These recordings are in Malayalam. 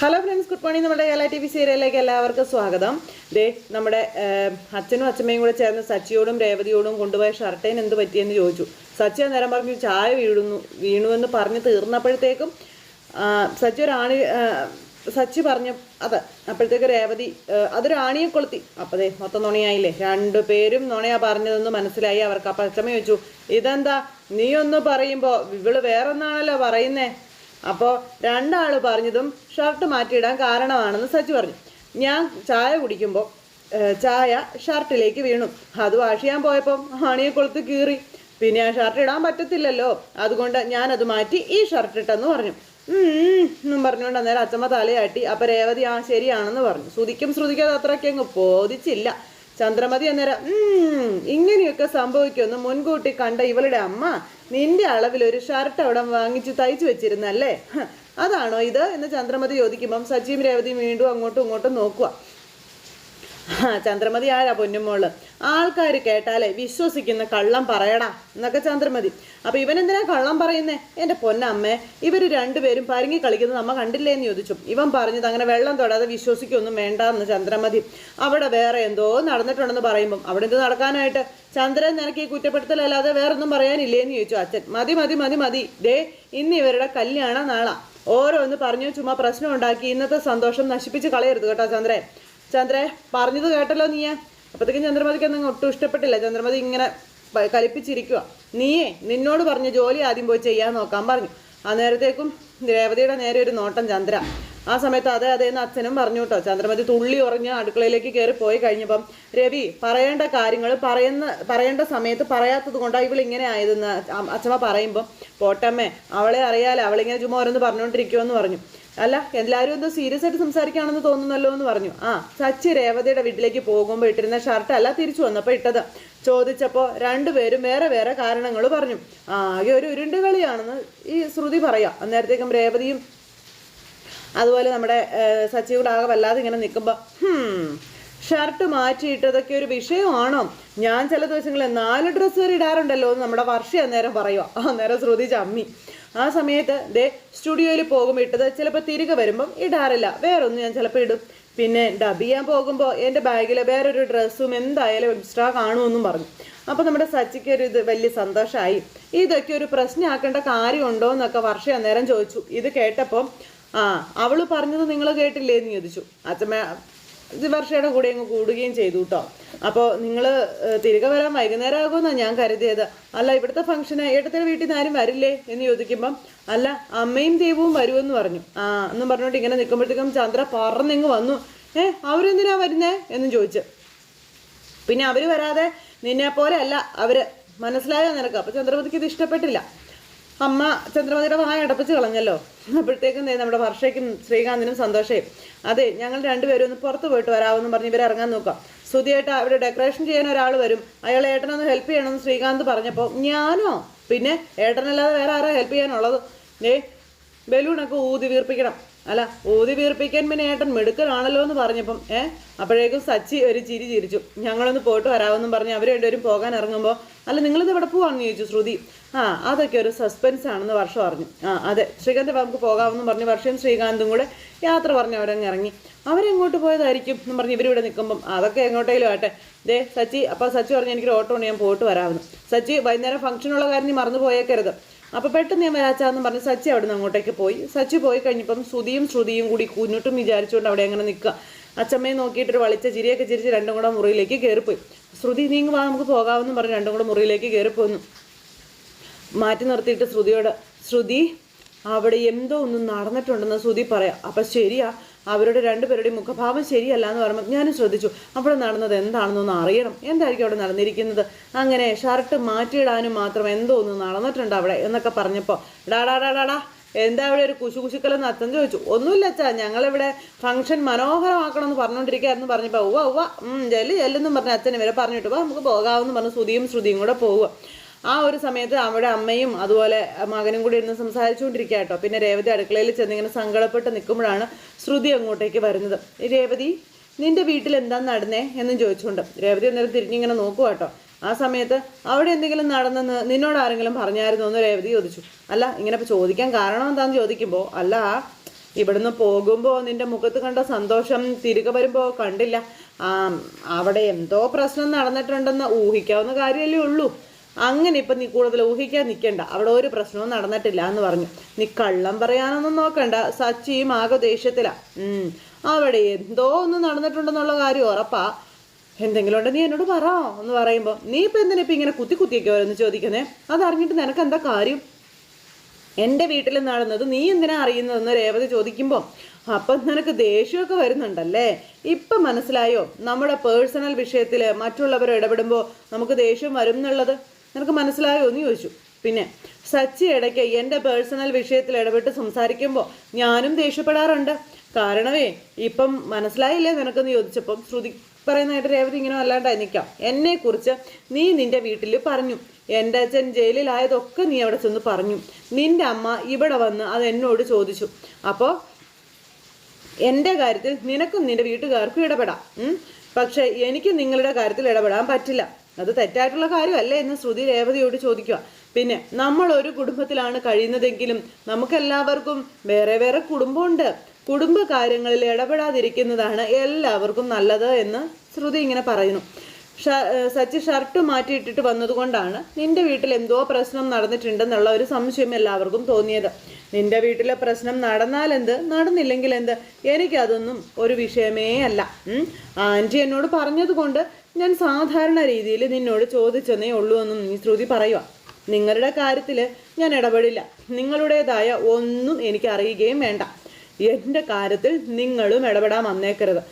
ഹലോ ഫ്രണ്ട്സ് ഗുഡ് മോർണിംഗ് നമ്മുടെ കേരള ടി വി സീരിയലിലേക്ക് എല്ലാവർക്കും സ്വാഗതം. ദേ നമ്മുടെ അച്ഛനും അച്ഛമ്മയും കൂടെ ചേർന്ന് സച്ചിയോടും രേവതിയോടും കൊണ്ടുപോയ ഷർട്ടേന് എന്ത് പറ്റിയെന്ന് ചോദിച്ചു. സച്ചി നേരം പറഞ്ഞു ചായ വീഴുന്നു വീണുവെന്ന് പറഞ്ഞ് തീർന്നപ്പോഴത്തേക്കും സച്ചി ഒരാണി സച്ചി പറഞ്ഞു അതെ അപ്പോഴത്തേക്ക് രേവതി അതൊരു ആണിയെ കൊളുത്തി. അപ്പതേ മൊത്തം നുണയായില്ലേ? രണ്ടു പേരും നുണയാ പറഞ്ഞതെന്ന് മനസ്സിലായി. അവർക്ക് അപ്പം അച്ഛമ്മ ചോദിച്ചു ഇതെന്താ? നീ ഒന്ന് പറയുമ്പോൾ ഇവൾ വേറൊന്നാണല്ലോ പറയുന്നേ. അപ്പോൾ രണ്ടാൾ പറഞ്ഞതും ഷർട്ട് മാറ്റിയിടാൻ കാരണമാണെന്ന് സച്ചി പറഞ്ഞു. ഞാൻ ചായ കുടിക്കുമ്പോൾ ചായ ഷർട്ടിലേക്ക് വീണു. അത് വാഷ് ചെയ്യാൻ പോയപ്പം ഹണിയെ കൊളുത്ത് കീറി. പിന്നെ ആ ഷർട്ട് ഇടാൻ പറ്റത്തില്ലല്ലോ. അതുകൊണ്ട് ഞാനത് മാറ്റി ഈ ഷർട്ട് ഇട്ടെന്ന് പറഞ്ഞു. എന്നും പറഞ്ഞുകൊണ്ട് അന്നേരം അച്ചമ്മ തലയാട്ടി അപ്പം രേവതി ആ ശരിയാണെന്ന് പറഞ്ഞു. ശ്രുതിക്കും ശ്രുതിക്കാതെ അത് അത്രയ്ക്ക് അങ്ങ് ബോധിച്ചില്ല. ചന്ദ്രമതി അന്നേരം ഇങ്ങനെയൊക്കെ സംഭവിക്കുമെന്ന് മുൻകൂട്ടി കണ്ട ഇവളുടെ അമ്മ നിന്റെ അളവിൽ ഒരു ഷർട്ട് അവിടെ വാങ്ങിച്ച് തയ്ച്ചു വെച്ചിരുന്നല്ലേ? അതാണോ ഇത്? എന്ന് ചന്ദ്രമതി ചോദിക്കുമ്പം സച്ചിയും രേവതി വീണ്ടും അങ്ങോട്ടും ഇങ്ങോട്ടും നോക്കുക. ആ ചന്ദ്രമതി ആരാ പൊന്നുമോൾ? ആൾക്കാർ കേട്ടാലേ വിശ്വസിക്കുന്ന കള്ളം പറയടാ എന്നൊക്കെ ചന്ദ്രമതി. അപ്പൊ ഇവൻ എന്തിനാ കള്ളം പറയുന്നേ? എന്റെ പൊന്നമ്മേ ഇവർ രണ്ടുപേരും പരുങ്ങി കളിക്കുന്നത് അമ്മ കണ്ടില്ലേ എന്ന് ചോദിച്ചു. ഇവൻ പറഞ്ഞത് അങ്ങനെ വെള്ളം തൊടാതെ വിശ്വസിക്കൊന്നും വേണ്ട എന്ന് ചന്ദ്രമതി. അവിടെ വേറെ എന്തോ നടന്നിട്ടുണ്ടെന്ന് പറയുമ്പം അവിടെ എന്ത് നടക്കാനായിട്ട്? ചന്ദ്രൻ നിനക്ക് ഈ കുറ്റപ്പെടുത്തലല്ലാതെ വേറൊന്നും പറയാനില്ലേ എന്ന് ചോദിച്ചു അച്ഛൻ. മതി മതി മതി മതി. ദേ ഇന്ന് ഇവരുടെ കല്യാണ നാളാ. ഓരോന്ന് പറഞ്ഞു ചുമ്മാ പ്രശ്നം ഉണ്ടാക്കി ഇന്നത്തെ സന്തോഷം നശിപ്പിച്ച് കളയരുത് കേട്ടോ ചന്ദ്രൻ ചന്ദ്രേ പറഞ്ഞത് കേട്ടല്ലോ നീയെ. അപ്പത്തേക്കും ചന്ദ്രമതിക്ക് ഒന്നും ഒട്ടും ഇഷ്ടപ്പെട്ടില്ല. ചന്ദ്രമതി ഇങ്ങനെ കലിപ്പിച്ചിരിക്കുക നീയേ നിന്നോട് പറഞ്ഞു ജോലി ആദ്യം പോയി ചെയ്യാൻ നോക്കാൻ പറഞ്ഞു. ആ നേരത്തേക്കും രേവതിയുടെ നേരെ ഒരു നോട്ടം ചന്ദ്ര. ആ സമയത്ത് അതെ അതെ എന്ന് അച്ഛനും പറഞ്ഞു കേട്ടോ. ചന്ദ്രമതി തുള്ളി ഉറഞ്ഞ് അടുക്കളയിലേക്ക് കയറി പോയി കഴിഞ്ഞപ്പം രവി പറയേണ്ട കാര്യങ്ങൾ പറയുന്ന പറയേണ്ട സമയത്ത് പറയാത്തത് കൊണ്ടാണ് ഇവൾ ഇങ്ങനെ ആയതെന്ന് അച്ഛമ്മ പറയുമ്പം പോട്ടമ്മേ അവളെ അറിയാലോ അവളിങ്ങനെ ചുമ്മാ ഓരോന്ന് പറഞ്ഞുകൊണ്ടിരിക്കുമെന്ന് പറഞ്ഞു. അല്ല എല്ലാവരും എന്തോ സീരിയസ് ആയിട്ട് സംസാരിക്കുകയാണെന്ന് തോന്നുന്നല്ലോ എന്ന് പറഞ്ഞു. ആ സച്ചി രേവതയുടെ വീട്ടിലേക്ക് പോകുമ്പോൾ ഇട്ടിരുന്ന ഷർട്ട് അല്ല തിരിച്ചു വന്നപ്പോൾ ഇട്ടത്. ചോദിച്ചപ്പോൾ രണ്ടുപേരും വേറെ വേറെ കാരണങ്ങൾ പറഞ്ഞു. ആകെ ഒരു ഉരുണ്ട് കളിയാണെന്ന് ഈ ശ്രുതി പറയാം. അന്നേരത്തേക്കും രേവതിയും അതുപോലെ നമ്മുടെ ഏഹ്, സച്ചി കൂടെ ആകെ വല്ലാതെ ഇങ്ങനെ നിൽക്കുമ്പോൾ ഷർട്ട് മാറ്റിയിട്ടതൊക്കെ ഒരു വിഷയമാണോ? ഞാൻ ചില ദിവസങ്ങളിൽ നാല് ഡ്രസ്സ് വരെ ഇടാറുണ്ടല്ലോ എന്ന് നമ്മുടെ വർഷ അന്നേരം പറയുക അന്നേരം ശ്രുതി ചമ്മി. ആ സമയത്ത് ദേ സ്റ്റുഡിയോയിൽ പോകുമ്പോൾ ഇട്ടത് ചിലപ്പോൾ തിരികെ വരുമ്പം ഇടാറില്ല. വേറൊന്നും ഞാൻ ചിലപ്പോൾ ഇടും. പിന്നെ ഡബ് ചെയ്യാൻ പോകുമ്പോൾ എന്റെ ബാഗിൽ വേറൊരു ഡ്രസ്സും എന്തായാലും എക്സ്ട്രാ കാണുമെന്നും പറഞ്ഞു. അപ്പോൾ നമ്മുടെ സച്ചിക്ക് ഒരു ഇത് വലിയ സന്തോഷമായി ഇതൊക്കെ ഒരു പ്രശ്നമാക്കേണ്ട കാര്യമുണ്ടോ? എന്നൊക്കെ വർഷ അന്നേരം ചോദിച്ചു. ഇത് കേട്ടപ്പോൾ ആ അവൾ പറഞ്ഞത് നിങ്ങൾ കേട്ടില്ലേ എന്ന് ചോദിച്ചു. അച്ഛമ്മ വർഷയുടെ കൂടെ അങ്ങ് കൂടുകയും ചെയ്തു കേട്ടോ അപ്പോൾ നിങ്ങൾ തിരികെ വരാൻ വൈകുന്നേരം ആകുമെന്നാണ് ഞാൻ കരുതിയത്. അല്ല ഇവിടുത്തെ ഫംഗ്ഷന് ഏട്ടത്തിന്റെ വീട്ടിൽ നിന്ന് ആരും വരില്ലേ എന്ന് ചോദിക്കുമ്പം അല്ല അമ്മയും ദൈവവും വരുമെന്ന് പറഞ്ഞു. ആ എന്നും പറഞ്ഞുകൊണ്ട് ഇങ്ങനെ നിൽക്കുമ്പോഴത്തേക്കും ചന്ദ്ര പറന്നിങ്ങ് വന്നു. ഏ അവരെന്തിനാ വരുന്നേ എന്നും ചോദിച്ചു. പിന്നെ അവർ വരാതെ നിന്നെ പോലെ അല്ല അവർ മനസ്സിലായോ നിനക്ക്? അപ്പൊ ചന്ദ്രപതിക്ക് ഇത് ഇഷ്ടപ്പെട്ടില്ല. അമ്മ ചന്ദ്രമതിയുടെ വായ അടപ്പിച്ച് കളഞ്ഞല്ലോ. അപ്പോഴത്തേക്കും നമ്മുടെ വർഷയ്ക്കും ശ്രീകാന്തിനും സന്തോഷേ. അതെ ഞങ്ങൾ രണ്ടുപേരും ഒന്ന് പുറത്ത് പോയിട്ട് വരാമെന്ന് പറഞ്ഞ് ഇവരെ ഇറങ്ങാൻ നോക്കാം. സുധിയേട്ട അവിടെ ഡെക്കറേഷൻ ചെയ്യാൻ ഒരാൾ വരും. അയാൾ ഏട്ടനൊന്ന് ഹെൽപ്പ് ചെയ്യണമെന്ന് ശ്രീകാന്ത് പറഞ്ഞപ്പോൾ ഞാനോ? പിന്നെ ഏട്ടനല്ലാതെ വേറെ ആരാ ഹെൽപ്പ് ചെയ്യാനുള്ളത്? ഏ ബലൂണൊക്കെ ഊതി വീർപ്പിക്കണം. അല്ല ഊതി വീർപ്പിക്കാൻ പിന്നെ ഏട്ടൻ മെടുക്കലാണല്ലോ എന്ന് പറഞ്ഞപ്പം ഏ അപ്പോഴേക്കും സച്ചി ഒരു ചിരി ചിരിച്ചു. ഞങ്ങളൊന്ന് പോയിട്ട് വരാമെന്നും പറഞ്ഞ് അവർ രണ്ടുപേരും പോകാൻ ഇറങ്ങുമ്പോൾ അല്ല നിങ്ങളിത് ഇവിടെ പോവാന്ന് ചോദിച്ചു ശ്രുതി. ആ അതൊക്കെ ഒരു സസ്പെൻസ് ആണെന്ന് വർഷം പറഞ്ഞു. ആ അതെ ശ്രീകാന്ത് നമുക്ക് പോകാമെന്നും പറഞ്ഞ് വർഷയും ശ്രീകാന്തും കൂടെ യാത്ര പറഞ്ഞ് അവരങ്ങ് ഇറങ്ങി. അവരെങ്ങോട്ട് പോയതായിരിക്കും എന്ന് പറഞ്ഞ് ഇവരിവിടെ നിൽക്കുമ്പം അതൊക്കെ എങ്ങോട്ടേലും ആട്ടെ. ദേ സച്ചി അപ്പോൾ സച്ചി പറഞ്ഞു എനിക്കൊരു ഓട്ടോ ഉണ്ട് ഞാൻ പോയിട്ട് വരാമെന്ന്. സച്ചി വൈകുന്നേരം ഫംഗ്ഷനുള്ള കാര്യം നീ മറന്നു പോയേക്കരുത് അപ്പോൾ പെട്ടെന്ന് ഞാൻ വരാച്ചാന്ന് പറഞ്ഞ് സച്ചി അവിടെ നിന്ന് അങ്ങോട്ടേക്ക് പോയി. സച്ചി പോയി കഴിഞ്ഞപ്പം ശ്രുതിയും ശ്രുതിയും കൂടി കുഞ്ഞിട്ടും വിചാരിച്ചുകൊണ്ട് അവിടെ അങ്ങനെ നിൽക്കുക. അച്ചമ്മയെ നോക്കിയിട്ടൊരു വളിച്ച ചിരിയൊക്കെ ചിരിച്ച് രണ്ടും കൂടെ മുറിയിലേക്ക് കയറിപ്പോയി. ശ്രുതി നീങ്ങ് വാ നമുക്ക് പോകാമെന്ന് പറഞ്ഞ് രണ്ടും കൂടെ മുറിയിലേക്ക് കയറിപ്പോന്നു. മാറ്റി നിർത്തിയിട്ട് ശ്രുതിയോട് ശ്രുതി അവിടെ എന്തോ ഒന്നും നടന്നിട്ടുണ്ടെന്ന് ശ്രുതി പറയാം. അപ്പം ശരിയാ അവരുടെ രണ്ടുപേരുടെയും മുഖഭാവം ശരിയല്ല എന്ന് പറയുമ്പോൾ ഞാനും ശ്രദ്ധിച്ചു. അവിടെ നടന്നത് എന്താണെന്നൊന്ന് അറിയണം. എന്തായിരിക്കും അവിടെ നടന്നിരിക്കുന്നത്? അങ്ങനെ ഷർട്ട് മാറ്റിയിടാനും മാത്രം എന്തോ ഒന്ന് നടന്നിട്ടുണ്ട് അവിടെ എന്നൊക്കെ പറഞ്ഞപ്പോൾ ഡാടാടാടാടാ ഡാടാ എന്താ അവിടെ ഒരു കുശു കുശുക്കലെന്ന് അച്ഛൻ ചോദിച്ചു. ഒന്നുമില്ല അച്ഛാ ഞങ്ങളിവിടെ ഫംഗ്ഷൻ മനോഹരമാക്കണം എന്ന് പറഞ്ഞുകൊണ്ടിരിക്കുകയായിരുന്നു പറഞ്ഞപ്പോൾ ഉവ്വ ഉവ്വ ഉം, ചെല്ല് ചെല്ലെന്നും പറഞ്ഞ അച്ഛൻ ഇവരെ പറഞ്ഞിട്ട്. വാ നമുക്ക് പോകാമെന്ന് പറഞ്ഞ് ശ്രുതിയും ശ്രുതിയും കൂടെ പോവുക ആ ഒരു സമയത്ത് അവിടെ അമ്മയും അതുപോലെ മകനും കൂടി ഇരുന്ന് സംസാരിച്ചുകൊണ്ടിരിക്കുക കേട്ടോ പിന്നെ രേവതി അടുക്കളയിൽ ചെന്നിങ്ങനെ സങ്കടപ്പെട്ട് നിൽക്കുമ്പോഴാണ് ശ്രുതി അങ്ങോട്ടേക്ക് വരുന്നത്. രേവതി നിന്റെ വീട്ടിൽ എന്താ നടന്നേ? എന്നും ചോദിച്ചുകൊണ്ട്. രേവതി അന്നേരം തിരിഞ്ഞിങ്ങനെ നോക്കുക കേട്ടോ ആ സമയത്ത് അവിടെ എന്തെങ്കിലും നടന്നെന്ന് നിന്നോട് ആരെങ്കിലും പറഞ്ഞായിരുന്നു? എന്ന് രേവതി ചോദിച്ചു. അല്ല ഇങ്ങനെ ഇപ്പൊ ചോദിക്കാൻ കാരണം എന്താണെന്ന് ചോദിക്കുമ്പോൾ അല്ല ഇവിടുന്ന് പോകുമ്പോൾ നിന്റെ മുഖത്ത് കണ്ട സന്തോഷം തിരികെ വരുമ്പോൾ കണ്ടില്ല. ആ അവിടെ എന്തോ പ്രശ്നം നടന്നിട്ടുണ്ടെന്ന് ഊഹിക്കാവുന്ന കാര്യമല്ലേ ഉള്ളൂ. അങ്ങനെ ഇപ്പം നീ കൂടുതൽ ഊഹിക്കാൻ നിൽക്കണ്ട അവിടെ ഒരു പ്രശ്നവും നടന്നിട്ടില്ല എന്ന് പറഞ്ഞു. നീ കള്ളം പറയാനൊന്നും നോക്കണ്ട. സച്ചിയും ആകെ ദേഷ്യത്തിലാണ് അവിടെ എന്തോ ഒന്ന് നടന്നിട്ടുണ്ടെന്നുള്ള കാര്യം ഉറപ്പാ. എന്തെങ്കിലും ഉണ്ടെങ്കിൽ നീ എന്നോട് പറ എന്ന് പറയുമ്പോൾ നീ ഇപ്പം എന്തിനാ ഇപ്പം ഇങ്ങനെ കുത്തി കുത്തിയൊക്കെ വരുന്നു ചോദിക്കുന്നേ? അതറിഞ്ഞിട്ട് നിനക്ക് എന്താ കാര്യം? എന്റെ വീട്ടിൽ നടന്നത് നീ എന്തിനാ അറിയുന്നതെന്ന് രേവതി ചോദിക്കുമ്പോൾ അപ്പം നിനക്ക് ദേഷ്യമൊക്കെ വരുന്നുണ്ടല്ലേ? ഇപ്പം മനസ്സിലായോ? നമ്മുടെ പേഴ്സണൽ വിഷയത്തിൽ മറ്റുള്ളവർ ഇടപെടുമ്പോൾ നമുക്ക് ദേഷ്യം വരും എന്നുള്ളത്? നിനക്ക് മനസ്സിലായോ എന്ന് ചോദിച്ചു. പിന്നെ സച്ചി ഇടയ്ക്ക് എന്റെ പേഴ്സണൽ വിഷയത്തിൽ ഇടപെട്ട് സംസാരിക്കുമ്പോൾ ഞാനും ദേഷ്യപ്പെടാറുണ്ട്. കാരണമേ ഇപ്പം മനസ്സിലായില്ലേ നിനക്കെന്ന് ചോദിച്ചപ്പം? ശ്രുതി പറയുന്നതായിട്ട് രേവതി ഇങ്ങനെ അല്ലാണ്ടായി നിൽക്കാം എന്നെക്കുറിച്ച് നീ നിന്റെ വീട്ടിൽ പറഞ്ഞു. എന്റെ അച്ഛൻ ജയിലിലായതൊക്കെ നീ അവിടെ ചെന്ന് പറഞ്ഞു. നിന്റെ അമ്മ ഇവിടെ വന്ന് അത് എന്നോട് ചോദിച്ചു. അപ്പോൾ എന്റെ കാര്യത്തിൽ നിനക്കും നിന്റെ വീട്ടുകാർക്കും ഇടപെടാം. പക്ഷേ എനിക്ക് നിങ്ങളുടെ കാര്യത്തിൽ ഇടപെടാൻ പറ്റില്ല. അത് തെറ്റായിട്ടുള്ള കാര്യമല്ലേ എന്ന് ശ്രുതി രേവതിയോട് ചോദിക്കുക. പിന്നെ നമ്മൾ ഒരു കുടുംബത്തിലാണ് കഴിയുന്നതെങ്കിലും നമുക്കെല്ലാവർക്കും വേറെ വേറെ കുടുംബമുണ്ട്. കുടുംബകാര്യങ്ങളിൽ ഇടപെടാതിരിക്കുന്നതാണ് എല്ലാവർക്കും നല്ലത് എന്ന് ശ്രുതി ഇങ്ങനെ പറയുന്നു. സച്ചി ഷർട്ട് മാറ്റിയിട്ടിട്ട് വന്നതുകൊണ്ടാണ് നിന്റെ വീട്ടിൽ എന്തോ പ്രശ്നം നടന്നിട്ടുണ്ടെന്നുള്ള ഒരു സംശയം എല്ലാവർക്കും തോന്നിയത്. നിന്റെ വീട്ടിലെ പ്രശ്നം നടന്നാൽ എന്ത്? നടന്നില്ലെങ്കിൽ എന്ത്? എനിക്കതൊന്നും ഒരു വിഷയമേ അല്ല. ആന്റി എന്നോട് പറഞ്ഞതുകൊണ്ട് ഞാൻ സാധാരണ രീതിയിൽ നിന്നോട് ചോദിച്ചെന്നേ ഉള്ളൂ എന്നും നീ ശ്രുതി പറയുക നിങ്ങളുടെ കാര്യത്തിൽ ഞാൻ ഇടപെടില്ല. നിങ്ങളുടേതായ ഒന്നും എനിക്ക് അറിയുകയും വേണ്ട. എന്റെ കാര്യത്തിൽ നിങ്ങളും ഇടപെടാൻ വന്നേക്കരുത്.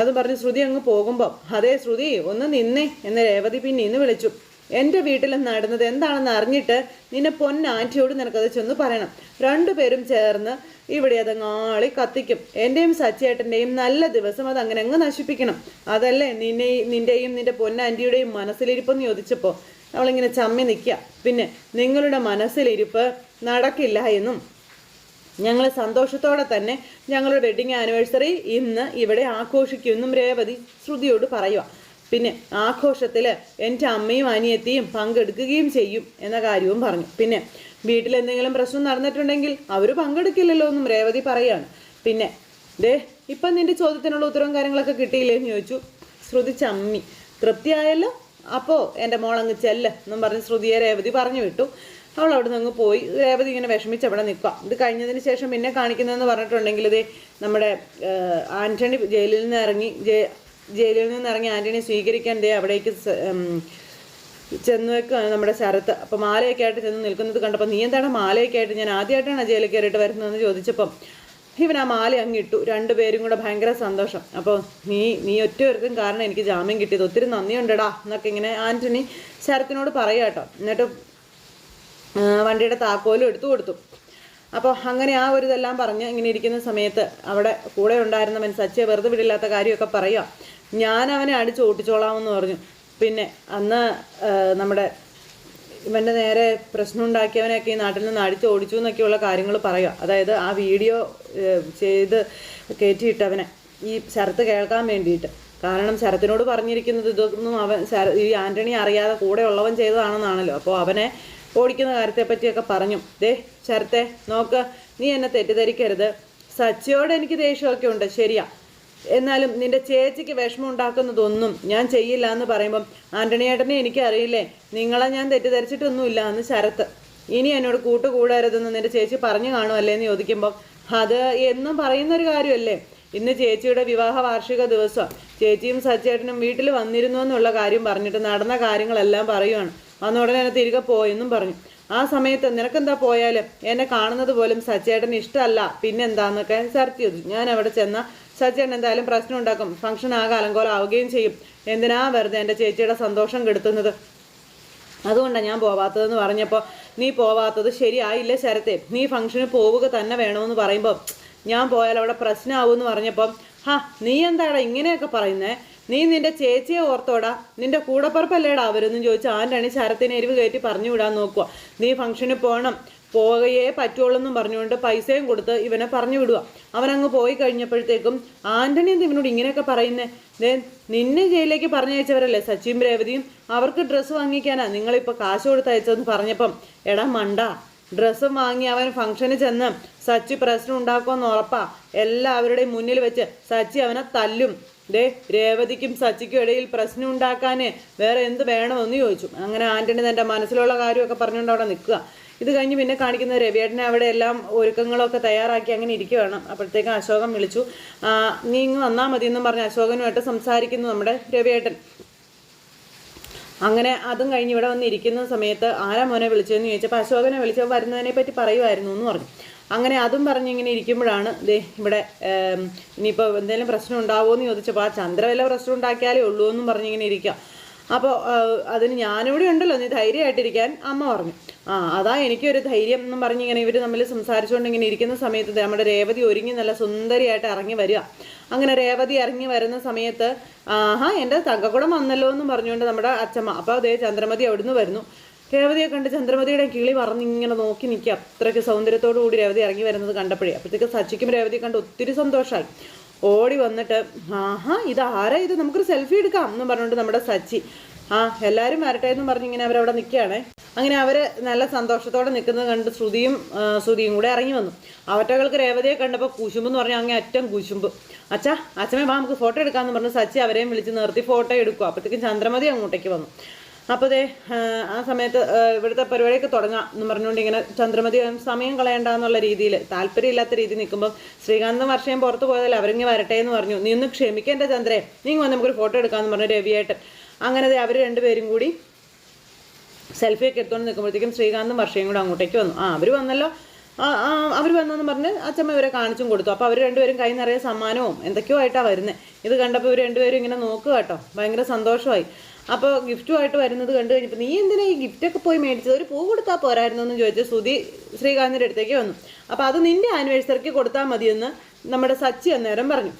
അത് പറഞ്ഞ് ശ്രുതി അങ്ങ് പോകുമ്പോൾ അതേ ശ്രുതി ഒന്ന് നിന്നേ എന്ന് രേവതി പിന്നെ ഇന്ന് വിളിച്ചു. എന്റെ വീട്ടിൽ നടന്നത് എന്താണെന്ന് അറിഞ്ഞിട്ട് നിന്നെ പൊന്നാന്റിയോട് നിനക്കത് ചെന്ന് പറയണം. രണ്ടുപേരും ചേർന്ന് ഇവിടെ അതങ്ങാളി കത്തിക്കും. എന്റെയും സച്ചേട്ടന്റെയും നല്ല ദിവസം അത് അങ്ങനെ അങ്ങ് നശിപ്പിക്കണം. അതല്ലേ നിന്നെ നിന്റെയും നിന്റെ പൊന്നാന്റിയുടെയും മനസ്സിലിരിപ്പെന്ന് ചോദിച്ചപ്പോൾ അവളിങ്ങനെ ചമ്മി നിൽക്കുക പിന്നെ നിങ്ങളുടെ മനസ്സിലിരിപ്പ് നടക്കില്ല എന്നും. ഞങ്ങൾ സന്തോഷത്തോടെ തന്നെ ഞങ്ങളുടെ വെഡിങ് ആനിവേഴ്സറി ഇന്ന് ഇവിടെ ആഘോഷിക്കുമെന്നും രേവതി ശ്രുതിയോട് പറയുക പിന്നെ ആഘോഷത്തിൽ എന്റെ അമ്മയും അനിയത്തിയും പങ്കെടുക്കുകയും ചെയ്യും എന്ന കാര്യവും പറഞ്ഞു. പിന്നെ വീട്ടിൽ എന്തെങ്കിലും പ്രശ്നം നടന്നിട്ടുണ്ടെങ്കിൽ അവർ പങ്കെടുക്കില്ലല്ലോ എന്നും രേവതി പറയാണ്. പിന്നെ ദേ ഇപ്പം നിന്റെ ചോദ്യത്തിനുള്ള ഉത്തരവും കാര്യങ്ങളൊക്കെ കിട്ടിയില്ലേ എന്ന് ചോദിച്ചു. ശ്രുതി ചമ്മി. തൃപ്തിയായല്ലോ? അപ്പോൾ എന്റെ മോളങ്ങ് ചെല്ല് എന്നും പറഞ്ഞ് ശ്രുതിയെ രേവതി പറഞ്ഞു വിട്ടു. അവൾ അവിടെ നിന്ന് പോയി. രേവതി ഇങ്ങനെ വിഷമിച്ച് അവിടെ നിൽക്കാം ഇത് കഴിഞ്ഞതിന് ശേഷം പിന്നെ കാണിക്കുന്നതെന്ന് പറഞ്ഞിട്ടുണ്ടെങ്കിൽ ഇത് നമ്മുടെ ആന്റണി ജയിലിൽ നിന്ന് ഇറങ്ങി ജയിലിൽ നിന്ന് ഇറങ്ങി ആന്റണി സ്വീകരിക്കാൻ ദേ അവിടേക്ക് ചെന്ന് വെക്കുകയാണ് നമ്മുടെ ശരത്ത്. അപ്പോൾ മാലയൊക്കെ ആയിട്ട് ചെന്ന് നിൽക്കുന്നത് കണ്ടപ്പോൾ നീ എന്താണ് മാലയൊക്കെ ആയിട്ട് ഞാൻ ആദ്യമായിട്ടാണ് ജയിലിൽ കയറിയിട്ട് വരുന്നതെന്ന് ചോദിച്ചപ്പം ഇവൻ ആ മാല അങ്ങ് ഇട്ടു. രണ്ടുപേരും കൂടെ ഭയങ്കര സന്തോഷം. അപ്പോൾ നീ നീ ഒറ്റ ഒരുത്തും കാരണം എനിക്ക് ജാമ്യം കിട്ടിയത്. ഒത്തിരി നന്ദിയുണ്ടടാ എന്നൊക്കെ ഇങ്ങനെ ആന്റണി ശരത്തിനോട് പറയുക കേട്ടോ. എന്നിട്ട് വണ്ടിയുടെ താക്കോലും എടുത്തു കൊടുത്തു. അപ്പോൾ അങ്ങനെ ആ ഒരു ഇതെല്ലാം പറഞ്ഞ് ഇങ്ങനെ ഇരിക്കുന്ന സമയത്ത് അവിടെ കൂടെ ഉണ്ടായിരുന്നവൻ സച്ചിയെ വെറുതെ വിടില്ലാത്ത കാര്യമൊക്കെ പറയുക ഞാൻ അവനെ അടിച്ച് ഓട്ടിച്ചോളാമെന്ന് പറഞ്ഞു. പിന്നെ അന്ന് നമ്മുടെ ഇവന്റെ നേരെ പ്രശ്നം ഉണ്ടാക്കിയവനെയൊക്കെ ഈ നാട്ടിൽ നിന്ന് അടിച്ച് ഓടിച്ചു എന്നൊക്കെയുള്ള കാര്യങ്ങൾ പറയുക. അതായത് ആ വീഡിയോ ചെയ്ത് കയറ്റിയിട്ടവനെ ഈ ശരത്ത് കേൾക്കാൻ വേണ്ടിയിട്ട്. കാരണം ശരത്തിനോട് പറഞ്ഞിരിക്കുന്നത് ഇതൊന്നും അവൻ ഈ ആന്റണി അറിയാതെ കൂടെ ഉള്ളവൻ ചെയ്തതാണെന്നാണല്ലോ. അപ്പോൾ അവനെ ഓടിക്കുന്ന കാര്യത്തെപ്പറ്റിയൊക്കെ പറഞ്ഞു. ദേ ശരത്തെ നോക്ക് നീ എന്നെ തെറ്റിദ്ധരിക്കരുത്. സച്ചിയോട് എനിക്ക് ദേഷ്യമൊക്കെ ഉണ്ട്. ശരിയാ. എന്നാലും നിന്റെ ചേച്ചിക്ക് വിഷമം ഉണ്ടാക്കുന്നതൊന്നും ഞാൻ ചെയ്യില്ല എന്ന് പറയുമ്പം ആന്റണിയേട്ടനെ എനിക്കറിയില്ലേ നിങ്ങളെ ഞാൻ തെറ്റിദ്ധരിച്ചിട്ടൊന്നുമില്ല എന്ന് ശരത്ത്. ഇനി എന്നോട് കൂട്ടുകൂടരുതെന്ന് നിന്റെ ചേച്ചി പറഞ്ഞു കാണുമല്ലേ എന്ന് ചോദിക്കുമ്പം അത് എന്നും പറയുന്നൊരു കാര്യമല്ലേ? ഇന്ന് ചേച്ചിയുടെ വിവാഹ വാർഷിക ദിവസം. ചേച്ചിയും സച്ചേട്ടനും വീട്ടിൽ വന്നിരുന്നു എന്നുള്ള കാര്യം പറഞ്ഞിട്ട് നടന്ന കാര്യങ്ങളെല്ലാം പറയുവാണ്. അന്ന് ഉടനെ എന്നെ തിരികെ പോയെന്നും പറഞ്ഞു. ആ സമയത്ത് നിനക്കെന്താ പോയാലും? എന്നെ കാണുന്നത് പോലും സച്ചേട്ടന് ഇഷ്ടമല്ല. പിന്നെന്താന്നൊക്കെ? ചർച്ച ചോദിച്ചു. ഞാൻ അവിടെ ചെന്ന സച്ചേട്ടൻ എന്തായാലും പ്രശ്നം ഉണ്ടാക്കും. ഫംഗ്ഷൻ ആകെ അലങ്കോലാവുകയും ചെയ്യും. എന്തിനാ വെറുതെ എന്റെ ചേച്ചിയുടെ സന്തോഷം കെടുത്തുന്നത്? അതുകൊണ്ടാണ് ഞാൻ പോവാത്തതെന്ന് പറഞ്ഞപ്പോൾ നീ പോവാത്തത് ശരിയായില്ല ശരത്തെ? നീ ഫംഗ്ഷന് പോവുക തന്നെ വേണമെന്ന് പറയുമ്പോൾ ഞാൻ പോയാൽ അവിടെ പ്രശ്നമാവുമെന്ന് പറഞ്ഞപ്പം ഹാ നീ എന്താടാ ഇങ്ങനെയൊക്കെ പറയുന്നത് നീ നിന്റെ ചേച്ചിയെ ഓർത്തോടാ? നിന്റെ കൂടപ്പുറപ്പല്ലേടാ അവരെന്നും ചോദിച്ചു ആന്റണി ശരത്തിനെ എരിവ് കയറ്റി പറഞ്ഞു വിടാൻ നോക്കുക നീ ഫംഗ്ഷന് പോകണം പോകയേ പറ്റുള്ളൂ പറഞ്ഞുകൊണ്ട് പൈസയും കൊടുത്ത് ഇവനെ പറഞ്ഞു വിടുക. അവനങ്ങ് പോയി കഴിഞ്ഞപ്പോഴത്തേക്കും ആന്റണി എന്ത് ഇവനോട് ഇങ്ങനെയൊക്കെ പറയുന്നേ? നിന്നെ ജയിലിലേക്ക് പറഞ്ഞയച്ചവരല്ലേ സച്ചിൻ രേവതിയും? അവർക്ക് ഡ്രസ്സ് വാങ്ങിക്കാനാ. നിങ്ങളിപ്പോൾ കാശ് കൊടുത്ത് അയച്ചതെന്ന് പറഞ്ഞപ്പം എടാ മണ്ട ഡ്രസ്സ് വാങ്ങി അവൻ ഫംഗ്ഷന് ചെന്ന് സച്ചി പ്രശ്നം ഉണ്ടാക്കുമെന്ന് ഉറപ്പാ. എല്ലാവരുടെയും മുന്നിൽ വെച്ച് സച്ചി അവനെ തല്ലും. ദേ രേവതിക്കും സച്ചിക്കും ഇടയിൽ പ്രശ്നം ഉണ്ടാക്കാൻ വേറെ എന്ത് വേണമെന്ന് ചോദിച്ചു. അങ്ങനെ ആന്റണി തന്റെ മനസ്സിലുള്ള കാര്യമൊക്കെ പറഞ്ഞുകൊണ്ട് അവിടെ നിൽക്കുക. ഇത് കഴിഞ്ഞ് പിന്നെ കാണിക്കുന്ന രവിയേട്ടനെ അവിടെ എല്ലാം ഒരുക്കങ്ങളൊക്കെ തയ്യാറാക്കി അങ്ങനെ ഇരിക്കുവാണ്. അപ്പോഴത്തേക്കും അശോകൻ വിളിച്ചു. നീ ഇങ്ങ് വന്നാൽ മതി എന്നും പറഞ്ഞ് അശോകനുമായിട്ട് സംസാരിക്കുന്നു നമ്മുടെ രവിയേട്ടൻ. അങ്ങനെ അതും കഴിഞ്ഞ് ഇവിടെ വന്നിരിക്കുന്ന സമയത്ത് ആരാ മോനെ വിളിച്ചതെന്ന് ചോദിച്ചപ്പോൾ അശോകനെ വിളിച്ചപ്പോൾ വരുന്നതിനെ പറ്റി പറയുമായിരുന്നു എന്ന് പറഞ്ഞു. അങ്ങനെ അതും പറഞ്ഞ് ഇങ്ങനെ ഇരിക്കുമ്പോഴാണ് ദേ ഇവിടെ ഇനിയിപ്പോൾ എന്തെങ്കിലും പ്രശ്നം ഉണ്ടാവുമോ എന്ന് ചോദിച്ചപ്പോൾ ആ ചന്ദ്ര വല്ല പ്രശ്നം ഉണ്ടാക്കിയാലേ ഉള്ളൂ എന്നും പറഞ്ഞിങ്ങനെ ഇരിക്കുക അപ്പോൾ അതിന് ഞാനിവിടെ ഉണ്ടല്ലോ നീ ധൈര്യമായിട്ടിരിക്കാൻ. അമ്മ പറഞ്ഞു. ആ അതാ എനിക്കൊരു ധൈര്യം എന്ന് പറഞ്ഞ് ഇങ്ങനെ ഇവർ തമ്മിൽ സംസാരിച്ചുകൊണ്ട് ഇങ്ങനെ ഇരിക്കുന്ന സമയത്ത് നമ്മുടെ രേവതി ഒരുങ്ങി നല്ല സുന്ദരിയായിട്ട് ഇറങ്ങി വരിക. അങ്ങനെ രേവതി ഇറങ്ങി വരുന്ന സമയത്ത് ആഹാ എന്റെ തങ്കക്കുടം വന്നല്ലോ എന്ന് പറഞ്ഞുകൊണ്ട് നമ്മുടെ അച്ഛമ്മ അപ്പോൾ അതേ ചന്ദ്രമതി അവിടുന്ന് വരുന്നു. രേവതിയെ കണ്ട് ചന്ദ്രമതിയുടെ കിളി പറഞ്ഞ് ഇങ്ങനെ നോക്കി നിൽക്കുക അത്രയ്ക്ക് സൗന്ദര്യത്തോടു കൂടി രേവതി ഇറങ്ങി വരുന്നത് കണ്ടപ്പോഴേ. അപ്പോഴത്തേക്ക് സച്ചിക്കും രേവതിയെ കണ്ട് ഒത്തിരി സന്തോഷമായി ഓടി വന്നിട്ട് ആഹാ ഇത് ആരാ ഇത്? നമുക്കൊരു സെൽഫി എടുക്കാം എന്ന് പറഞ്ഞുകൊണ്ട് നമ്മുടെ സച്ചി ആ എല്ലാവരും വരട്ടെ എന്ന് പറഞ്ഞ് ഇങ്ങനെ അവരവിടെ നിൽക്കുകയാണ്. അങ്ങനെ അവർ നല്ല സന്തോഷത്തോടെ നിൽക്കുന്നത് കണ്ട് ശ്രുതിയും ശ്രുതിയും കൂടെ ഇറങ്ങി വന്നു. അവറ്റകൾക്ക് രേവതിയെ കണ്ടപ്പോൾ കുശുമ്പ് എന്ന് പറഞ്ഞാൽ അങ്ങേ അറ്റം കുശുമ്പ്. അച്ഛാ അച്ഛമേ വാ നമുക്ക് ഫോട്ടോ എടുക്കാമെന്ന് പറഞ്ഞ് സച്ചി അവരെയും വിളിച്ച് നിർത്തി ഫോട്ടോ എടുക്കുക അപ്പോഴത്തേക്കും ചന്ദ്രമതി അങ്ങോട്ടേക്ക് വന്നു. അപ്പോൾ ദേ ആ, സമയത്ത് ഇവിടുത്തെ പരിപാടിയൊക്കെ തുടങ്ങാം എന്ന് പറഞ്ഞുകൊണ്ട് ഇങ്ങനെ ചന്ദ്രമതി സമയം കളയണ്ട എന്നുള്ള രീതിയിൽ താല്പര്യമില്ലാത്ത രീതി നിൽക്കുമ്പോൾ ശ്രീകാന്തും വർഷയും പുറത്ത് പോയതല്ലേ അവരിങ്ങനെ വരട്ടെ എന്ന് പറഞ്ഞു. നീ ഒന്ന് ക്ഷമിക്കേണ്ട ചന്ദ്രേ നീ വന്ന് നമുക്കൊരു ഫോട്ടോ എടുക്കാമെന്ന് പറഞ്ഞു രവിയേട്ടൻ. അങ്ങനെ അവർ രണ്ടുപേരും കൂടി സെൽഫിയൊക്കെ എടുത്തുകൊണ്ട് നിൽക്കുമ്പോഴത്തേക്കും ശ്രീകാന്തും വർഷയും കൂടെ അങ്ങോട്ടേക്ക് വന്നു. ആ അവർ വന്നല്ലോ. അവർ വന്നെന്ന് പറഞ്ഞ് അച്ഛമ്മ ഇവരെ കാണിച്ചും കൊടുത്തു. അപ്പോൾ അവർ രണ്ടുപേരും കൈ നിറയെ സമ്മാനവും എന്തൊക്കെയോ ആയിട്ടാണ് വരുന്നത് ഇത് കണ്ടപ്പോൾ ഇവർ രണ്ടുപേരും ഇങ്ങനെ നോക്കുക കേട്ടോ. ഭയങ്കര സന്തോഷമായി. അപ്പോൾ ഗിഫ്റ്റുമായിട്ട് വരുന്നത് കണ്ടു കഴിഞ്ഞപ്പോൾ നീ എന്തിനാ ഈ ഗിഫ്റ്റൊക്കെ പോയി മേടിച്ചത്? ഒരു പൂ കൊടുത്താൽ പോരായിരുന്നു എന്ന് ചോദിച്ച് സുധി ശ്രീകാന്തിന്റെ അടുത്തേക്ക് വന്നു. അപ്പോൾ അത് നിന്റെ ആനിവേഴ്സറിക്ക് കൊടുത്താൽ മതിയെന്ന് നമ്മുടെ സച്ചി അന്നേരം പറഞ്ഞു.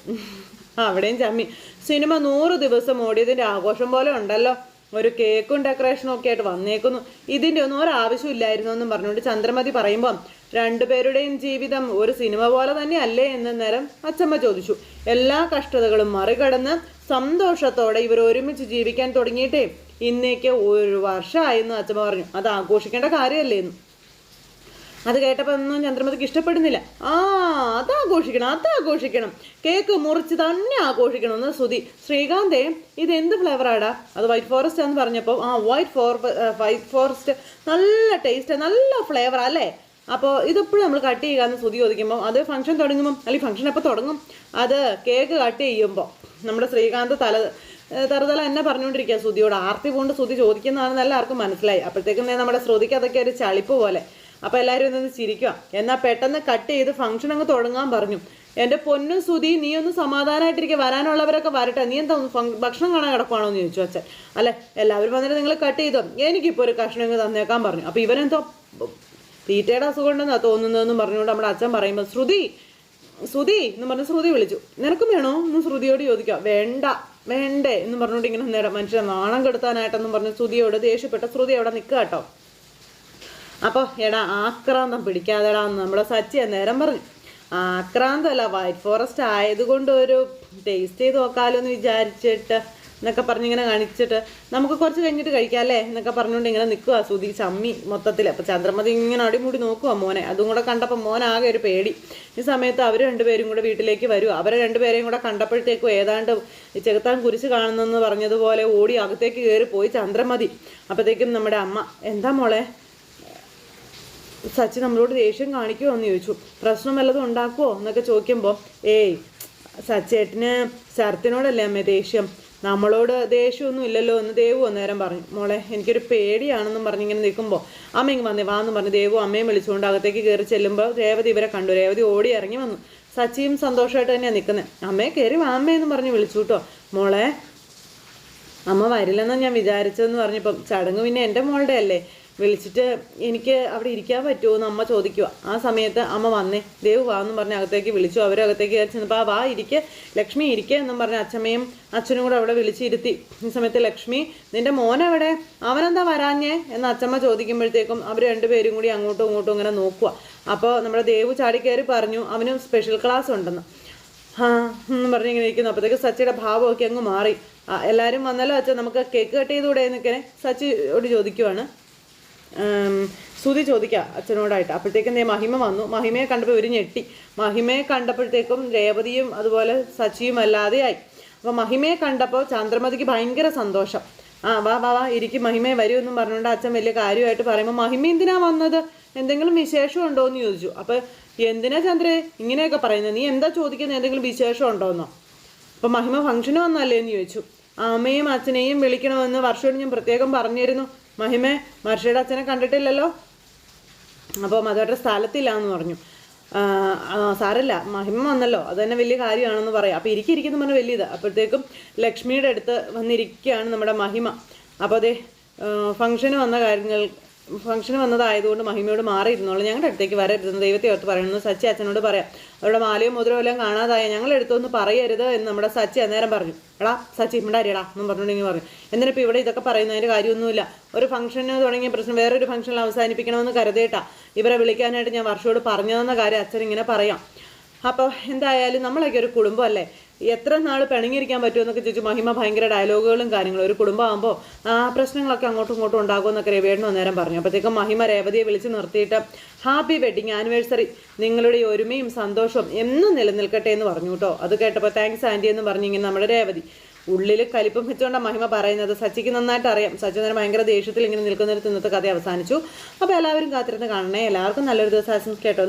അവിടെയും ചമ്മി. സിനിമ നൂറ് ദിവസം ഓടിയതിന്റെ ആഘോഷം പോലെ ഉണ്ടല്ലോ. ഒരു കേക്കും ഡെക്കറേഷനും ഒക്കെ ആയിട്ട് വന്നേക്കുന്നു. ഇതിന്റെ ഒന്നും ഒരാവശ്യമില്ലായിരുന്നു എന്നും പറഞ്ഞുകൊണ്ട് ചന്ദ്രമതി പറയുമ്പം രണ്ടുപേരുടെയും ജീവിതം ഒരു സിനിമ പോലെ തന്നെ അല്ലേ എന്ന നേരം അച്ചമ്മ ചോദിച്ചു. എല്ലാ കഷ്ടതകളും മറികടന്ന് സന്തോഷത്തോടെ ഇവർ ഒരുമിച്ച് ജീവിക്കാൻ തുടങ്ങിയിട്ടേ ഇന്നേക്ക് ഒരു വർഷമായെന്ന് അച്ചമ്മ പറഞ്ഞു. അത് ആഘോഷിക്കേണ്ട കാര്യമല്ലേ എന്ന്. അത് കേട്ടപ്പോൾ ഒന്നും ചന്ദ്രമതിക്ക് ഇഷ്ടപ്പെടുന്നില്ല. ആ അത് ആഘോഷിക്കണം അത് ആഘോഷിക്കണം. കേക്ക് മുറിച്ച് തന്നെ ആഘോഷിക്കണം എന്ന് ശ്രുതി. ശ്രീകാന്തേ ഇത് എന്ത് ഫ്ലേവറാടാ? അത് വൈറ്റ് ഫോറസ്റ്റ് എന്ന് പറഞ്ഞപ്പോൾ ആ വൈറ്റ് ഫോർ വൈറ്റ് ഫോറസ്റ്റ് നല്ല ടേസ്റ്റ് നല്ല ഫ്ലേവർ അല്ലേ? അപ്പോൾ ഇതെപ്പോഴും നമ്മൾ കട്ട് ചെയ്യുക എന്ന് ശ്രുതി ചോദിക്കുമ്പോൾ അത് ഫംഗ്ഷൻ തുടങ്ങുമ്പം അല്ലെങ്കിൽ ഫംഗ്ഷൻ എപ്പോൾ തുടങ്ങും? അത് കേക്ക് കട്ട് ചെയ്യുമ്പോൾ നമ്മുടെ ശ്രീകാന്ത് തല തറുതല എന്നെ പറഞ്ഞുകൊണ്ടിരിക്കുക ശ്രുതിയോട്. ആർത്തി കൊണ്ട് ശ്രുതി ചോദിക്കുന്നതാണെന്ന് എല്ലാവർക്കും മനസ്സിലായി. അപ്പോഴത്തേക്കും നമ്മുടെ ശ്രുതിക്ക് അതൊക്കെ ഒരു ചളിപ്പ് പോലെ. അപ്പോൾ എല്ലാവരും ഇതൊന്ന് ചിരിക്കുക എന്നാൽ പെട്ടെന്ന് കട്ട് ചെയ്ത് ഫംഗ്ഷൻ അങ്ങ് തുടങ്ങാൻ പറഞ്ഞു. എന്റെ പൊന്നും സുതി നീ ഒന്ന് സമാധാനമായിട്ടിരിക്കുക വരാനുള്ളവരൊക്കെ വരട്ടെ. നീ എന്താ ഒന്ന് ഭക്ഷണം കാണാൻ കിടക്കുവാണോ എന്ന് ചോദിച്ചു അച്ഛൻ. അല്ലെ? എല്ലാവരും വന്നിട്ട് നിങ്ങൾ കട്ട് ചെയ്തോ? എനിക്കിപ്പോൾ ഒരു കഷ്ണം തന്നേക്കാൻ പറഞ്ഞു. അപ്പോൾ ഇവനെന്തോ തീറ്റയുടെ അസുഖം ഉണ്ടെന്നാ തോന്നുന്നതെന്നും പറഞ്ഞുകൊണ്ട് നമ്മുടെ അച്ഛൻ പറയുമ്പോൾ ശ്രുതി ശ്രുതി എന്ന് പറഞ്ഞ് ശ്രുതി വിളിച്ചു. നിനക്കും വേണോ? എന്ന് ശ്രുതിയോട് ചോദിക്കാം. വേണ്ട വേണ്ടേ എന്ന് പറഞ്ഞുകൊണ്ട് ഇങ്ങനെ നേരം മനുഷ്യനെ നാണം കെടുത്താനായിട്ടെന്നും പറഞ്ഞ് ശ്രുതിയോട് ദേഷ്യപ്പെട്ട ശ്രുതി അവിടെ നിൽക്കുക കേട്ടോ. അപ്പോൾ എടാ ആക്രാന്തം പിടിക്കാതെടാ എന്ന് നമ്മുടെ സച്ചി നേരം പറഞ്ഞു. ആക്രാന്തമല്ല വൈറ്റ് ഫോറസ്റ്റ് ആയതുകൊണ്ട് ഒരു ടേസ്റ്റ് ചെയ്ത് നോക്കാമല്ലോ എന്ന് വിചാരിച്ചിട്ട് എന്നൊക്കെ പറഞ്ഞിങ്ങനെ കാണിച്ചിട്ട് നമുക്ക് കുറച്ച് കഴിഞ്ഞിട്ട് കഴിക്കാം അല്ലേ? എന്നൊക്കെ പറഞ്ഞുകൊണ്ട് ഇങ്ങനെ നിൽക്കുക സുധി ചമ്മി മൊത്തത്തിൽ അപ്പോൾ ചന്ദ്രമതി ഇങ്ങനെ അടിമുടി നോക്കുക മോനെ. അതും കൂടെ കണ്ടപ്പോൾ മോനാകെ ഒരു പേടി. ഈ സമയത്ത് അവർ രണ്ടുപേരും കൂടെ വീട്ടിലേക്ക് വരും. അവരെ രണ്ടുപേരെയും കൂടെ കണ്ടപ്പോഴത്തേക്കും ഏതാണ്ട് ചെകുത്താൻ കുരിശ് കാണുന്നെന്ന് പറഞ്ഞതുപോലെ ഓടി അകത്തേക്ക് കയറി പോയി ചന്ദ്രമതി. അപ്പോഴത്തേക്കും നമ്മുടെ അമ്മ എന്താ മോളെ? സച്ചി നമ്മളോട് ദേഷ്യം കാണിക്കുമോ എന്ന് ചോദിച്ചു. പ്രശ്നം വല്ലതും ഉണ്ടാക്കുമോ എന്നൊക്കെ ചോദിക്കുമ്പോൾ ഏയ് സച്ചേട്ടന് ശരത്തിനോടല്ലേ അമ്മേ ദേഷ്യം? നമ്മളോട് ദേഷ്യമൊന്നും ഇല്ലല്ലോ എന്ന് ദേവു അന്നേരം പറഞ്ഞു. മോളെ എനിക്കൊരു പേടിയാണെന്നും പറഞ്ഞ് ഇങ്ങനെ നിൽക്കുമ്പോൾ അമ്മ ഇങ്ങനെ വന്നേ വാന്ന് പറഞ്ഞു ദേവു അമ്മയും വിളിച്ചുകൊണ്ട് അകത്തേക്ക് കയറി ചെല്ലുമ്പോൾ രേവതി ഇവരെ കണ്ടു. രേവതി ഓടി ഇറങ്ങി വന്നു. സച്ചിയും സന്തോഷമായിട്ട് തന്നെയാണ് നിൽക്കുന്നത് അമ്മയെ കയറി വാമ്മയെന്ന് പറഞ്ഞ് വിളിച്ചു കേട്ടോ. മോളെ അമ്മ വരില്ലെന്നാണ് ഞാൻ വിചാരിച്ചതെന്ന് പറഞ്ഞപ്പം ചടങ്ങ് പിന്നെ എന്റെ മോളുടെ അല്ലേ വിളിച്ചിട്ട് എനിക്ക് അവിടെ ഇരിക്കാൻ പറ്റുമോ എന്ന് അമ്മ ചോദിക്കുക ആ സമയത്ത് അമ്മ വന്നേ. ദേവ് വാ എന്നും പറഞ്ഞ് അകത്തേക്ക് വിളിച്ചു. അവരകത്തേക്ക് ചെന്നപ്പോൾ ആ വാ ഇരിക്കെ. ലക്ഷ്മി ഇരിക്കെ എന്നും പറഞ്ഞ് അച്ഛമ്മയും അച്ഛനും കൂടെ അവിടെ വിളിച്ചിരുത്തി ഈ സമയത്ത് ലക്ഷ്മി നിന്റെ മോനെവിടെ അവനെന്താ വരാഞ്ഞേ? എന്ന് അച്ഛമ്മ ചോദിക്കുമ്പോഴത്തേക്കും അവർ രണ്ടുപേരും കൂടി അങ്ങോട്ടും ഇങ്ങോട്ടും ഇങ്ങനെ നോക്കുക അപ്പോൾ നമ്മുടെ ദേവ് ചാടിക്കയറി പറഞ്ഞു അവന് സ്പെഷ്യൽ ക്ലാസ് ഉണ്ടെന്ന്. ആ എന്ന് പറഞ്ഞ് ഇങ്ങനെ ഇരിക്കുന്നു. അപ്പോഴത്തേക്ക് സച്ചിയുടെ ഭാവമൊക്കെ അങ്ങ് മാറി. എല്ലാവരും വന്നല്ലോ അച്ഛൻ നമുക്ക് കേക്ക് കട്ട് ചെയ്തുകൂടെ എന്നൊക്കെ സച്ചിയോട് ചോദിക്കുവാണ്. സ്തുതി ചോദിക്കുക അച്ഛനോടായിട്ട്. അപ്പോഴത്തേക്കും മഹിമ വന്നു. മഹിമയെ കണ്ടപ്പോൾ ഒരു ഞെട്ടി. മഹിമയെ കണ്ടപ്പോഴത്തേക്കും രേവതിയും അതുപോലെ സച്ചിയും അല്ലാതെയായി അപ്പോൾ മഹിമയെ കണ്ടപ്പോൾ ചന്ദ്രമതിക്ക് ഭയങ്കര സന്തോഷം. ആ വാ വാ വാ ഇരിക്കും മഹിമയെ വരൂ എന്നും പറഞ്ഞുകൊണ്ട് അച്ഛൻ വലിയ കാര്യമായിട്ട് പറയുമ്പോൾ മഹിമ എന്തിനാ വന്നത്? എന്തെങ്കിലും വിശേഷം ഉണ്ടോ എന്ന് ചോദിച്ചു. അപ്പോൾ എന്തിനാ ചന്ദ്രേ? ഇങ്ങനെയൊക്കെ പറയുന്നത്. നീ എന്താ ചോദിക്കുന്നത്? എന്തെങ്കിലും വിശേഷം ഉണ്ടോന്നോ അപ്പം മഹിമ ഫംഗ്ഷന് വന്നല്ലേ? എന്ന് ചോദിച്ചു. അമ്മയും അച്ഛനെയും വിളിക്കണമെന്ന് വർഷോട് ഞാൻ പ്രത്യേകം പറഞ്ഞിരുന്നു. മഹിമേ മഹർഷിയുടെ അച്ഛനെ കണ്ടിട്ടില്ലല്ലോ? അപ്പോൾ മധുവേട്ട സ്ഥലത്തില്ല എന്ന് പറഞ്ഞു സാരല്ല മഹിമ വന്നല്ലോ. അത് തന്നെ വലിയ കാര്യമാണെന്ന് പറയാം. അപ്പോൾ ഇരിക്കിരിക്കുന്നു വലിയ വലിയത് അപ്പോഴത്തേക്കും ലക്ഷ്മിയുടെ അടുത്ത് വന്നിരിക്കുകയാണ് നമ്മുടെ മഹിമ. അപ്പോൾ അതേ ഫംഗ്ഷന് വന്ന കാര്യങ്ങൾ ഫംഗ്ഷന് വന്നതായതുകൊണ്ട് മഹിമയോട് മാറിയിരുന്നുള്ളൂ ഞങ്ങളുടെ അടുത്തേക്ക് വരരുതെന്ന് ദൈവത്തെ ഓർത്ത് പറയണമെന്ന് സച്ചി അച്ഛനോട് പറയാം. അവരുടെ മാലയും മുദ്രയും എല്ലാം കാണാതായ ഞങ്ങൾ എടുത്തൊന്ന് പറയരുത് എന്ന് നമ്മുടെ സച്ചി അന്നേരം പറഞ്ഞു. എടാ സച്ചി ഇവിടെ അരിയടാ എന്നും പറഞ്ഞിട്ടുണ്ടെങ്കിൽ പറഞ്ഞു. എന്തിനിപ്പോൾ ഇവിടെ ഇതൊക്കെ പറയുന്നതിന്റെ കാര്യമൊന്നുമില്ല. ഒരു ഫംഗ്ഷന് തുടങ്ങിയ പ്രശ്നം വേറൊരു ഫംഗ്ഷനിൽ അവസാനിപ്പിക്കണമെന്ന് കരുതേട്ടാ ഇവരെ വിളിക്കാനായിട്ട് ഞാൻ വർഷയോട് പറഞ്ഞതെന്ന കാര്യം അച്ഛൻ ഇങ്ങനെ പറയാം. അപ്പോൾ എന്തായാലും നമ്മളൊക്കെ ഒരു കുടുംബമല്ലേ? എത്ര നാൾ പിണങ്ങിയിരിക്കാൻ പറ്റുമോ എന്നൊക്കെ ചോദിച്ചു മഹിമ ഭയങ്കര ഡയലോഗുകളും കാര്യങ്ങളും. ഒരു കുടുംബമാകുമ്പോൾ ആ പ്രശ്നങ്ങളൊക്കെ അങ്ങോട്ടും ഇങ്ങോട്ടും ഉണ്ടാകുമെന്നൊക്കെ രവേണു നേരം പറഞ്ഞു. അപ്പോഴത്തേക്കും മഹിമ രേവതിയെ വിളിച്ച് നിർത്തിയിട്ട് ഹാപ്പി വെഡിങ് ആനിവേഴ്സറി നിങ്ങളുടെ ഒരുമയും സന്തോഷവും എന്നും നിലനിൽക്കട്ടെ എന്ന് പറഞ്ഞു കേട്ടോ. അത് കേട്ടപ്പോൾ താങ്ക്സ് ആന്റി എന്ന് പറഞ്ഞു ഇങ്ങനെ നമ്മുടെ രേവതി ഉള്ളിൽ കലിപ്പം വെച്ചുകൊണ്ടാണ് മഹിമ പറയുന്നത്. സച്ചിക്ക് നന്നായിട്ട് അറിയാം. സച്ചി നേരം ഭയങ്കര ദേഷ്യത്തിൽ ഇങ്ങനെ നിൽക്കുന്നിടത്ത് ഇന്നത്തെ കഥ അവസാനിച്ചു. അപ്പോൾ എല്ലാവരും കാത്തിരുന്ന് കാണണേ. എല്ലാവർക്കും നല്ലൊരു ദിവസം ആശംസിക്കട്ടോ.